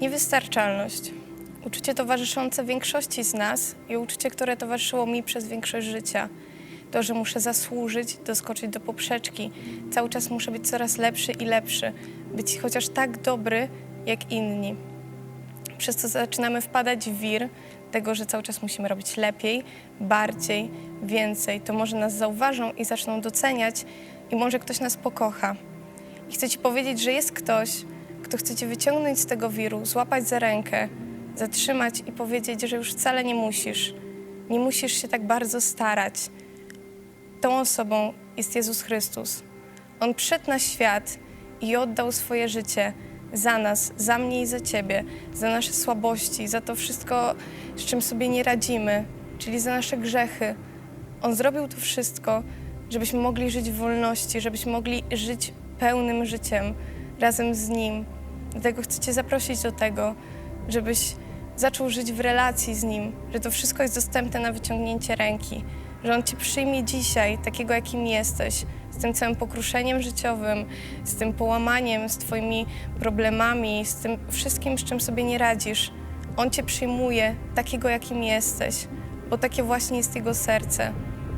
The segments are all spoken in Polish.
Niewystarczalność. Uczucie towarzyszące większości z nas i uczucie, które towarzyszyło mi przez większość życia. To, że muszę zasłużyć, doskoczyć do poprzeczki. Cały czas muszę być coraz lepszy i lepszy. Być chociaż tak dobry jak inni. Przez co zaczynamy wpadać w wir tego, że cały czas musimy robić lepiej, bardziej, więcej. To może nas zauważą i zaczną doceniać i może ktoś nas pokocha. I chcę Ci powiedzieć, że jest ktoś, chce Cię wyciągnąć z tego wiru, złapać za rękę, zatrzymać i powiedzieć, że już wcale nie musisz. Nie musisz się tak bardzo starać. Tą osobą jest Jezus Chrystus. On przyszedł na świat i oddał swoje życie za nas, za mnie i za Ciebie, za nasze słabości, za to wszystko, z czym sobie nie radzimy, czyli za nasze grzechy. On zrobił to wszystko, żebyśmy mogli żyć w wolności, żebyśmy mogli żyć pełnym życiem razem z Nim. Dlatego chcę Cię zaprosić do tego, żebyś zaczął żyć w relacji z Nim, że to wszystko jest dostępne na wyciągnięcie ręki, że On Cię przyjmie dzisiaj, takiego jakim jesteś, z tym całym pokruszeniem życiowym, z tym połamaniem, z Twoimi problemami, z tym wszystkim, z czym sobie nie radzisz. On Cię przyjmuje takiego, jakim jesteś, bo takie właśnie jest Jego serce.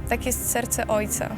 Tak jest serce Ojca.